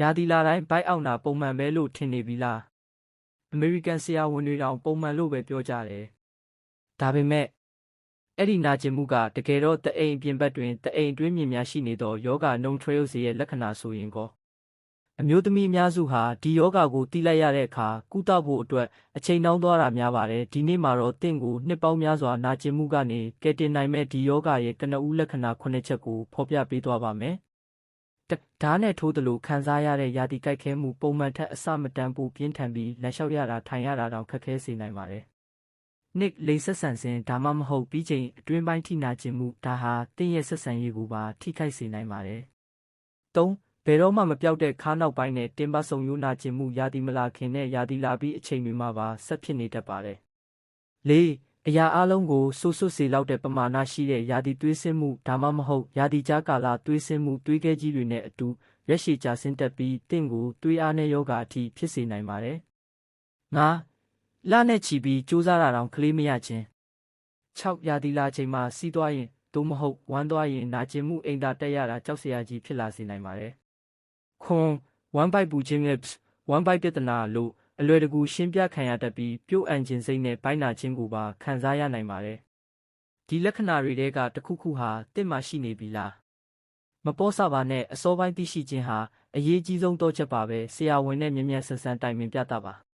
ရာသီလာတိုင်းဘိုက်အောင်တာပုံမှန်ပဲလို့ထင်နေပြီလားအမေရိကန်ဆရာဝန်တွေတောင်ပုံမှန်လို့ပဲပြောကြတယ်ဒါပေမဲ့အဲ့ဒီနာကျင်မှုကတကယ်တော့တအိမ်အပြင်ဘက်တွင်တအိမ်အတွင်းမြင်များရှိနေသောယောဂနှုံထရေလ်စီရဲ့လက္ခဏာဆိုရင်ကောအမျိုးသမီးအများစုဟာဒီယောဂကိုတိလိုက်ရတဲ့အခါကုသဖို့အတွက်အချိန်နှောင်းသွားတာများပါတယ်ဒီနေ့မှာတော့တင့်ကိုနှစ်ပေါင်းများစွာနာကျင်မှုကနေကယ်တင်နိုင်မဲ့ဒီယောဂရဲ့ကနဦးလက္ခဏာ9ချက်ကိုဖော်ပြပေးသွားပါမယ်တ ဓာတ်နဲ့ထိုးသလိုခံစားရတဲ့ယာတိကြိုက်ခဲမှုပုံမှန်ထက်အဆမတန်ပိုပြင်းထန်ပြီးလက်လျှောက်ရတာထိုင်ရတာတောင်ခက်ခဲစေနိုင်ပါတယ်။ Nick လိန်ဆက်ဆန်စဉ်ဒါမှမဟုတ်ပြီးချိန်အတွင်းပိုင်းထိနာကျင်မှုဒါဟာတင့်ရဲ့ဆက်ဆံရေးကိုပါထိခိုက်စေနိုင်ပါတယ်။၃ဘယ်တော့မှမပြောက်တဲ့ခါးနောက်ပိုင်းနဲ့တင်ပါဆုံယိုနာကျင်မှုယာတိမလာခင်နဲ့ယာတိလာပြီးအချိန်တွေမှာပါဆက်ဖြစ်နေတတ်ပါတယ်။၄ အရာအလုံးကိုဆူဆွတ်စေလောက်တဲ့ပမာဏရှိတဲ့ယာတိသွေးဆင်းမှုဒါမှမဟုတ်ယာတိကြားကာလသွေးဆင်းမှုသွေးခဲကြီးတွေနဲ့အတူရက်ရှည်ကြာဆင်းတက်ပြီးတင့်ကိုသွေးအားနဲ့ယောဂအထိဖြစ်စေနိုင်ပါတယ်။၅လနဲ့ချီပြီးစူးစမ်းတာတောင်ကလေးမရခြင်း၆ရာသီလာချိန်မှာစီးသွားရင်သို့မဟုတ်ဝမ်းသွားရင်နာကျင်မှုအိမ်သာတက်ရတာကြောက်စရာကြီးဖြစ်လာစေနိုင်ပါတယ်။ခွန်ဝမ်းပိုက်ပူခြင်းနဲ့ဝမ်းပိုက်ပြဿနာလို့ အလွယ်တကူရှင်းပြခံရတတ်ပြီးပြုတ်အန်ခြင်းစိတ်နဲ့ပိုင်းနာခြင်းကိုပါခံစားရနိုင်ပါတယ်။ဒီလက္ခဏာတွေတဲကတစ်ခုခုဟာတင့်မှရှိနေပြီလား။မပေါ်ဆပါနဲ့အစောပိုင်းသိရှိခြင်းဟာအရေးကြီးဆုံးတော့ချက်ပါပဲဆရာဝန်နဲ့မြ мян ဆန်ဆန်တိုင်ပင်ပြတာပါ။